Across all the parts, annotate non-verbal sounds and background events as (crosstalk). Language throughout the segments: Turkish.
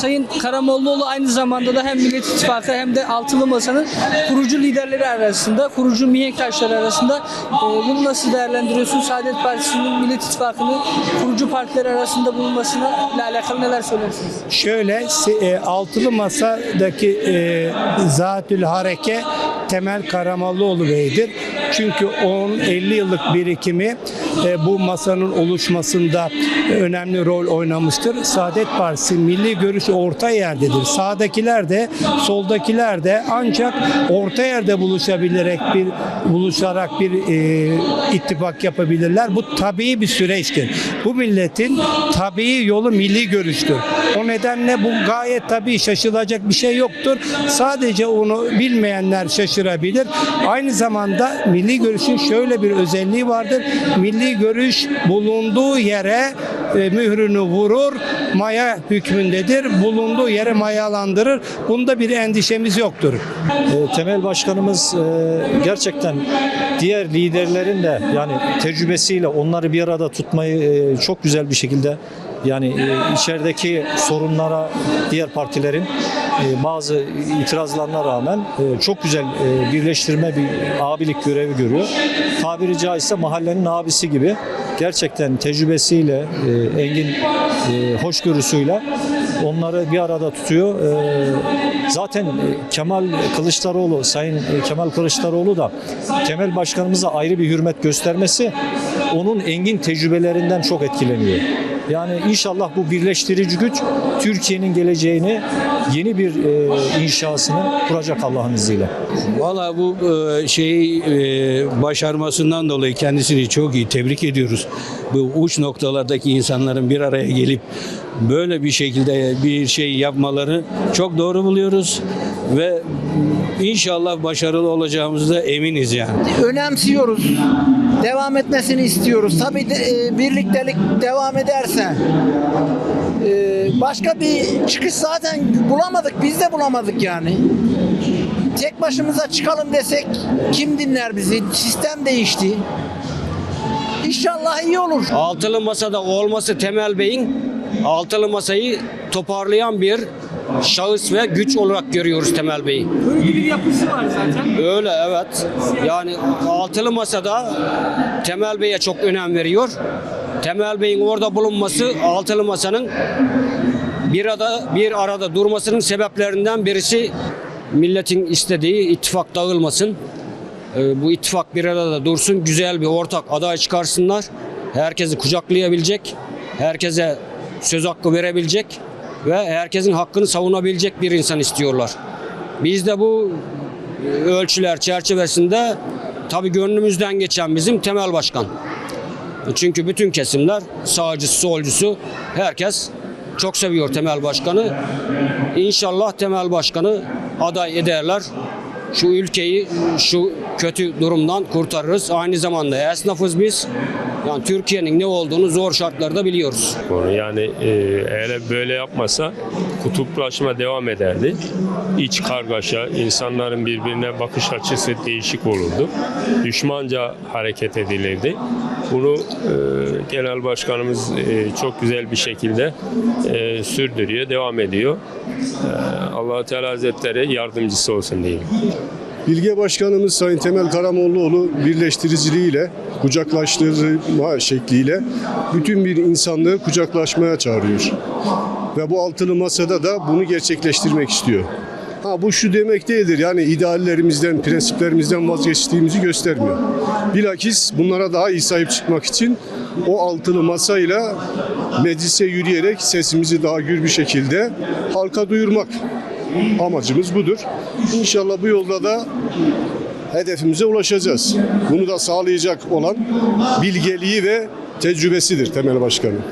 Sayın Karamollaoğlu aynı zamanda da hem Millet İttifakı hem de Altılı Masa'nın kurucu liderleri arasında, kurucu mihenk taşları arasında e, bunu nasıl değerlendiriyorsun? Saadet Partisi'nin Millet İttifakı'nın kurucu partiler arasında bulunmasına ile alakalı neler söylersiniz? Şöyle e, altılı masadaki e, zatül hareke Temel Karamollaoğlu Bey'dir. Çünkü onun 50 yıllık birikimi e, bu masanın oluşmasında önemli rol oynamıştır. Saadet Partisi milli görüş orta yerdedir. Sağdakiler de soldakiler de ancak orta yerde buluşabilerek bir buluşarak bir e, ittifak yapabilirler. Bu tabii bir süreçtir. Bu milletin tabii yolu milli görüştür. O nedenle bu gayet tabii şaşılacak bir şey yoktur. Sadece onu bilmeyenler şaşırabilir. Aynı zamanda milli görüşün şöyle bir özelliği vardır. Milli görüş bulunduğu yere e, mührünü vurur, maya hükmündedir. Bulunduğu yere mayalandırır. Bunda bir endişemiz yoktur. E, Temel Başkanımız e, gerçekten diğer liderlerin de yani tecrübesiyle onları bir arada tutmayı e, çok güzel bir şekilde yani e, içerideki sorunlara diğer partilerin bazı itirazlarına rağmen e, çok güzel e, birleştirme bir abilik görevi görüyor. Tabiri caizse mahallenin abisi gibi gerçekten tecrübesiyle, e, engin e, hoşgörüsüyle onları bir arada tutuyor. E, zaten e, Kemal Kılıçdaroğlu, Sayın e, Kemal Kılıçdaroğlu da Temel Başkanımıza ayrı bir hürmet göstermesi onun engin tecrübelerinden çok etkileniyor. Yani inşallah bu birleştirici güç Türkiye'nin geleceğini yeni bir e, inşasını kuracak Allah'ın izniyle. Valla bu e, şeyi e, başarmasından dolayı kendisini çok iyi tebrik ediyoruz. Bu uç noktalardaki insanların bir araya gelip böyle bir şekilde bir şey yapmaları çok doğru buluyoruz ve inşallah başarılı olacağımızda eminiz yani. önemsiyoruz. Devam etmesini istiyoruz. Tabii de, e, birliktelik devam ederse e, başka bir çıkış zaten bulamadık. Biz de bulamadık yani. Tek başımıza çıkalım desek kim dinler bizi? Sistem değişti. İnşallah iyi olur. Altılı masada olması Temel Bey'in altılı masayı toparlayan bir şahıs ve güç olarak görüyoruz Temel Bey'i. Böyle bir yapısı var zaten. Öyle evet. Yani altılı masada Temel Bey'e çok önem veriyor. Temel Bey'in orada bulunması altılı masanın bir arada bir arada durmasının sebeplerinden birisi milletin istediği ittifak dağılmasın. Ee, bu ittifak bir arada dursun, güzel bir ortak aday çıkarsınlar. Herkesi kucaklayabilecek, herkese söz hakkı verebilecek ve herkesin hakkını savunabilecek bir insan istiyorlar. Biz de bu ölçüler çerçevesinde tabii gönlümüzden geçen bizim temel başkan. Çünkü bütün kesimler sağcısı, solcusu herkes çok seviyor temel başkanı. İnşallah temel başkanı aday ederler. Şu ülkeyi şu kötü durumdan kurtarırız. Aynı zamanda esnafız biz. Yani Türkiye'nin ne olduğunu zor şartlarda biliyoruz. Yani e, eğer böyle yapmasa kutuplaşma devam ederdi. İç kargaşa, insanların birbirine bakış açısı değişik olurdu. Düşmanca hareket edilirdi. Bunu e, genel başkanımız e, çok güzel bir şekilde e, sürdürüyor, devam ediyor. E, allah Teala Hazretleri yardımcısı olsun diyelim. Bilge Başkanımız Sayın Temel Karamollaoğlu birleştiriciliğiyle, kucaklaştırma şekliyle bütün bir insanlığı kucaklaşmaya çağırıyor. Ve bu altılı masada da bunu gerçekleştirmek istiyor. Ha bu şu demek değildir yani ideallerimizden, prensiplerimizden vazgeçtiğimizi göstermiyor. Bilakis bunlara daha iyi sahip çıkmak için o altılı masayla meclise yürüyerek sesimizi daha gür bir şekilde halka duyurmak amacımız budur. İnşallah bu yolda da hedefimize ulaşacağız. Bunu da sağlayacak olan bilgeliği ve tecrübesidir Temel Başkanım.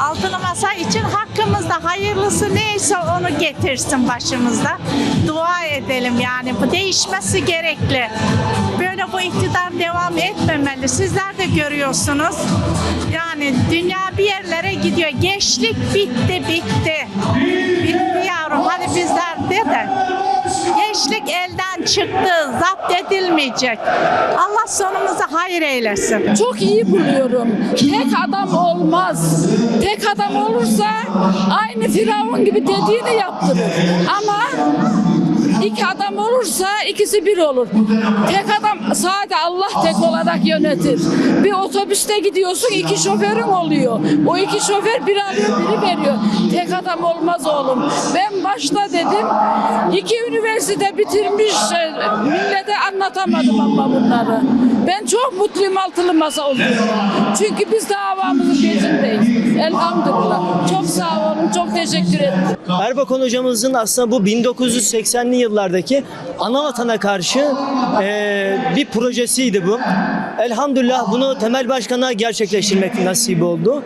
Altılı masa için hakkımızda hayırlısı neyse onu getirsin başımızda. Dua edelim yani bu değişmesi gerekli. Böyle bu iktidar devam etmemeli. Sizler de görüyorsunuz. Yani dünya bir yerlere gidiyor. Gençlik bitti bitti. Edilmeyecek. Allah sonumuzu hayır eylesin. Çok iyi buluyorum. Tek adam olmaz. Tek adam olursa aynı Firavun gibi dediğini yaptırır. Ama iki adam olursa ikisi bir olur. Tek adam sadece Allah tek olarak yönetir. Bir otobüste gidiyorsun iki şoförün oluyor. O iki şoför bir alıyor biri veriyor. Tek adam olmaz oğlum. Ben başta dedim iki üniversite bitirmiş e, millete anlatamadım ama bunları. Ben çok mutluyum altılı masa olduğumda. Çünkü biz davamızın peşindeyiz. Elhamdülillah. Çok sağ olun. Çok teşekkür ederim. Erbakan hocamızın aslında bu 1980'li yıllardaki ana vatana karşı eee, bir projesiydi bu. Elhamdülillah bunu temel başkana gerçekleştirmek nasip oldu.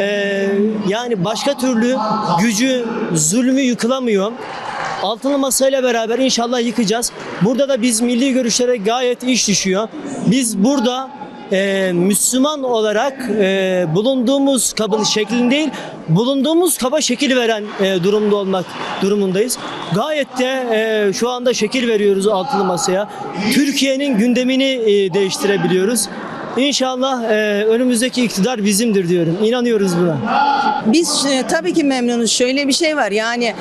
Eee, yani başka türlü gücü, zulmü yıkılamıyor. Altılı masayla beraber inşallah yıkacağız. Burada da biz milli görüşlere gayet iş düşüyor. Biz burada e, Müslüman olarak e, bulunduğumuz kabın şeklini değil, bulunduğumuz kaba şekil veren e, durumda olmak durumundayız. Gayet de e, şu anda şekil veriyoruz altılı masaya. Türkiye'nin gündemini e, değiştirebiliyoruz. İnşallah e, önümüzdeki iktidar bizimdir diyorum. İnanıyoruz buna. Biz e, tabii ki memnunuz. Şöyle bir şey var yani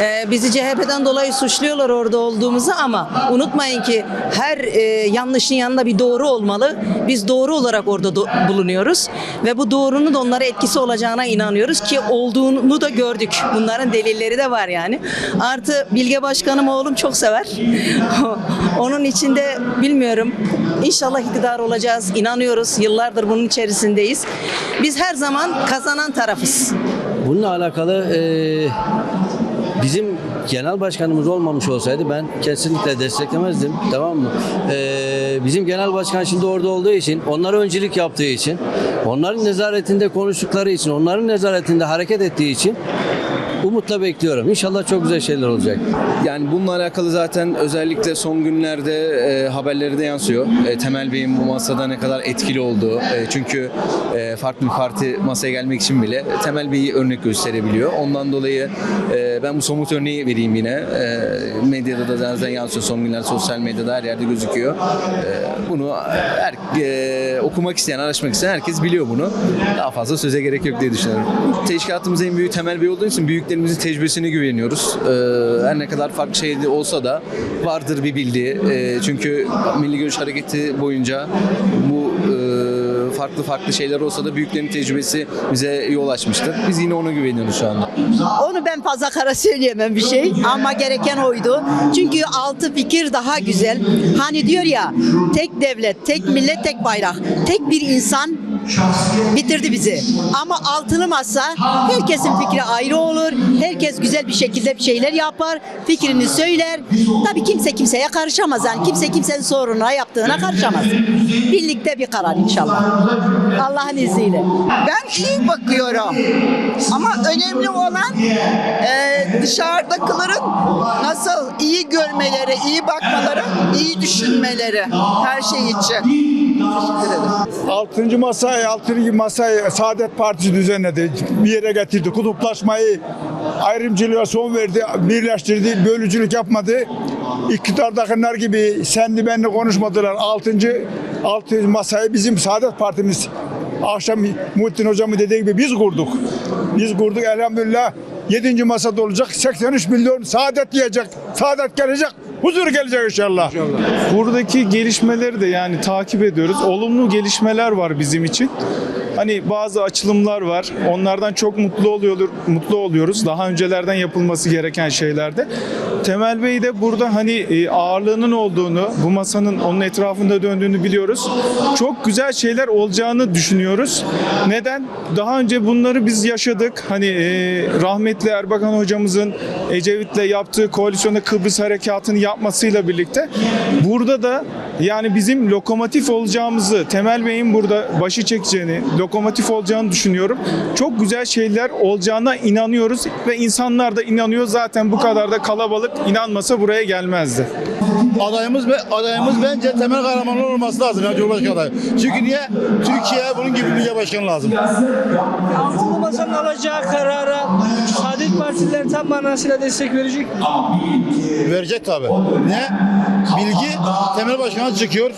e, bizi CHP'den dolayı suçluyorlar orada olduğumuzu ama unutmayın ki her e, yanlışın yanında bir doğru olmalı. Biz doğru olarak orada do- bulunuyoruz ve bu doğrunun da onlara etkisi olacağına inanıyoruz ki olduğunu da gördük. Bunların delilleri de var yani. Artı Bilge Başkanım oğlum çok sever. (laughs) Onun içinde bilmiyorum. İnşallah iktidar olacağız. İnanıyoruz. Yıllardır bunun içerisindeyiz. Biz her zaman kazanan tarafız. Bununla alakalı e, bizim genel başkanımız olmamış olsaydı ben kesinlikle desteklemezdim. Tamam mı? E, bizim genel başkan şimdi orada olduğu için, onlara öncülük yaptığı için, onların nezaretinde konuştukları için, onların nezaretinde hareket ettiği için umutla bekliyorum. İnşallah çok güzel şeyler olacak. Yani bununla alakalı zaten özellikle son günlerde e, haberleri de yansıyor. E, Temel Bey'in bu masada ne kadar etkili olduğu. E, çünkü e, farklı bir parti masaya gelmek için bile Temel Bey'i örnek gösterebiliyor. Ondan dolayı e, ben bu somut örneği vereyim yine. E, medyada da zaten yansıyor son günler sosyal medyada her yerde gözüküyor. E, bunu her, e, okumak isteyen, araştırmak isteyen herkes biliyor bunu. Daha fazla söze gerek yok diye düşünüyorum. Teşkilatımızın en büyük Temel Bey olduğu için büyüklerimizin tecrübesine güveniyoruz. E, her ne kadar farklı şeyde olsa da vardır bir bildiği. E, çünkü Milli Görüş Hareketi boyunca bu e, farklı farklı şeyler olsa da büyüklerin tecrübesi bize yol açmıştır. Biz yine ona güveniyoruz şu anda. Onu ben fazla kara söyleyemem bir şey ama gereken oydu. Çünkü altı fikir daha güzel. Hani diyor ya tek devlet, tek millet, tek bayrak. Tek bir insan bitirdi bizi. Ama altılı masa herkesin fikri ayrı olur. Herkes güzel bir şekilde bir şeyler yapar. Fikrini söyler. Tabii kimse kimseye karışamaz. Yani kimse kimsenin sorununa yaptığına karışamaz. Birlikte bir karar inşallah. Allah'ın izniyle. Ben iyi bakıyorum. Ama önemli olan e, dışarıdakilerin nasıl iyi görmeleri, iyi bakmaları, iyi düşünmeleri her şey için. Altıncı masayı, altıncı masayı Saadet Partisi düzenledi. Bir yere getirdi. Kutuplaşmayı, ayrımcılığa son verdi, birleştirdi, bölücülük yapmadı. İktidardakiler gibi senli benli konuşmadılar. Altıncı, altıncı masayı bizim Saadet Partimiz akşam Muhittin Hocam'ın dediği gibi biz kurduk. Biz kurduk elhamdülillah. Yedinci masada olacak. 83 milyon saadet diyecek. Saadet gelecek. Huzur gelecek inşallah. Buradaki gelişmeleri de yani takip ediyoruz. Olumlu gelişmeler var bizim için. Hani bazı açılımlar var. Onlardan çok mutlu oluyor mutlu oluyoruz. Daha öncelerden yapılması gereken şeylerde. Temel Bey de burada hani e, ağırlığının olduğunu, bu masanın onun etrafında döndüğünü biliyoruz. Çok güzel şeyler olacağını düşünüyoruz. Neden? Daha önce bunları biz yaşadık. Hani e, rahmetli Erbakan hocamızın Ecevit'le yaptığı koalisyonda Kıbrıs harekatını yapmasıyla birlikte burada da yani bizim lokomotif olacağımızı, Temel Bey'in burada başı çekeceğini, lokomotif olacağını düşünüyorum. Çok güzel şeyler olacağına inanıyoruz ve insanlar da inanıyor. Zaten bu kadar da kalabalık inanmasa buraya gelmezdi. Adayımız adayımız bence Temel Kahramanlı olması lazım yani Cumhurbaşkanı adayı. Çünkü niye? Türkiye bunun gibi bir başkan lazım. Altılı Masa'nın alacağı karara Partililer tam manasıyla destek verecek mi? Verecek tabi. Ne? Bilgi temel başkanı çıkıyor.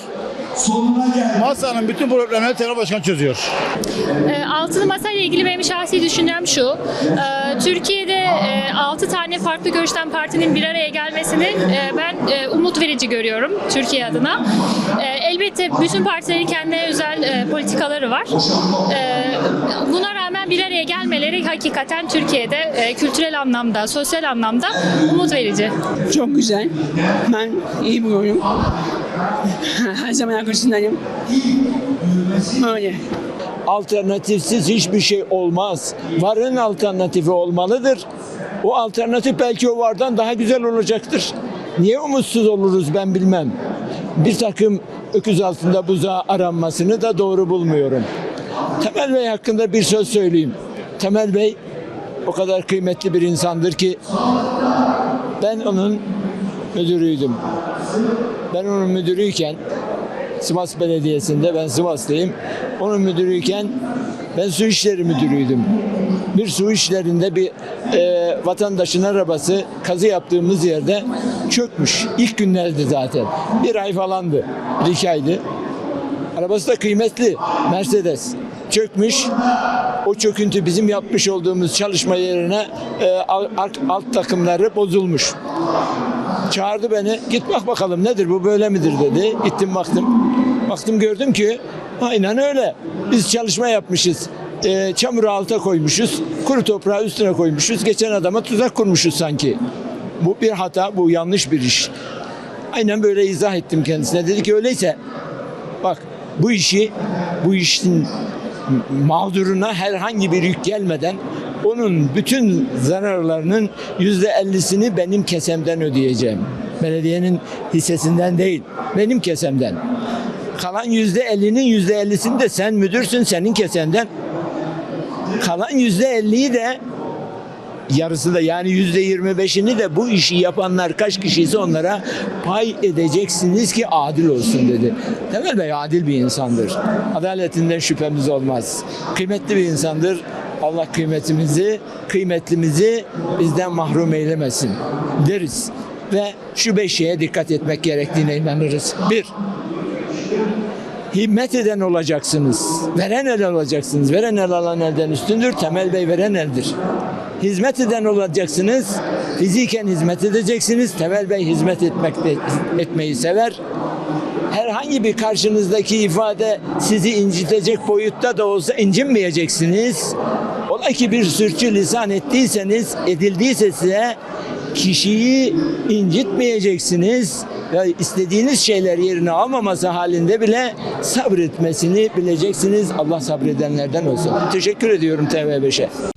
Masanın bütün problemleri temel başkan çözüyor. E, Altılı Masa ile ilgili benim şahsi düşüncem şu. e, Türkiye'de e, 6 tane farklı görüşten partinin bir araya gelmesini e, ben e, umut verici görüyorum Türkiye adına. E, Elbette bütün partilerin kendine özel e, politikaları var. E, Buna rağmen bir araya gelmeleri hakikaten Türkiye'de e, kültürel anlamda, sosyal anlamda umut verici. Çok güzel. Ben iyi buluyorum. Her zaman arkasındayım. Öyle. Alternatifsiz hiçbir şey olmaz. Varın alternatifi olmalıdır. O alternatif belki o vardan daha güzel olacaktır. Niye umutsuz oluruz ben bilmem. Bir takım öküz altında buzağı aranmasını da doğru bulmuyorum. Temel Bey hakkında bir söz söyleyeyim. Temel Bey o kadar kıymetli bir insandır ki ben onun müdürüydüm. Ben onun müdürüyken Sivas Belediyesi'nde ben Sivaslıyım. Onun müdürüyken ben su işleri müdürüydüm. Bir su işlerinde bir e, vatandaşın arabası kazı yaptığımız yerde çökmüş. İlk günlerdi zaten. Bir ay falandı. Bir iki aydı. Arabası da kıymetli. Mercedes. Çökmüş. O çöküntü bizim yapmış olduğumuz çalışma yerine e, alt, alt takımları bozulmuş. Çağırdı beni. Git bak bakalım nedir bu böyle midir dedi. Gittim baktım. Baktım gördüm ki aynen öyle. Biz çalışma yapmışız. Ee, çamuru alta koymuşuz. Kuru toprağı üstüne koymuşuz. Geçen adama tuzak kurmuşuz sanki. Bu bir hata, bu yanlış bir iş. Aynen böyle izah ettim kendisine. Dedi ki öyleyse bak bu işi, bu işin mağduruna herhangi bir yük gelmeden onun bütün zararlarının yüzde ellisini benim kesemden ödeyeceğim. Belediyenin hissesinden değil, benim kesemden. Kalan yüzde ellinin yüzde ellisini de sen müdürsün senin kesenden. Kalan yüzde elliyi de yarısı da yani yüzde yirmi beşini de bu işi yapanlar kaç kişiyse onlara pay edeceksiniz ki adil olsun dedi. Temel Bey adil bir insandır. Adaletinden şüphemiz olmaz. Kıymetli bir insandır. Allah kıymetimizi, kıymetlimizi bizden mahrum eylemesin deriz. Ve şu beş şeye dikkat etmek gerektiğine inanırız. Bir, himmet eden olacaksınız. Veren el olacaksınız. Veren el alan elden üstündür. Temel Bey veren eldir. Hizmet eden olacaksınız. Fiziken hizmet edeceksiniz. Temel Bey hizmet etmek etmeyi sever. Herhangi bir karşınızdaki ifade sizi incitecek boyutta da olsa incinmeyeceksiniz. Ola ki bir sürçü lisan ettiyseniz, edildiyse size kişiyi incitmeyeceksiniz ve istediğiniz şeyler yerine almaması halinde bile sabretmesini bileceksiniz. Allah sabredenlerden olsun. Teşekkür ediyorum TV5'e.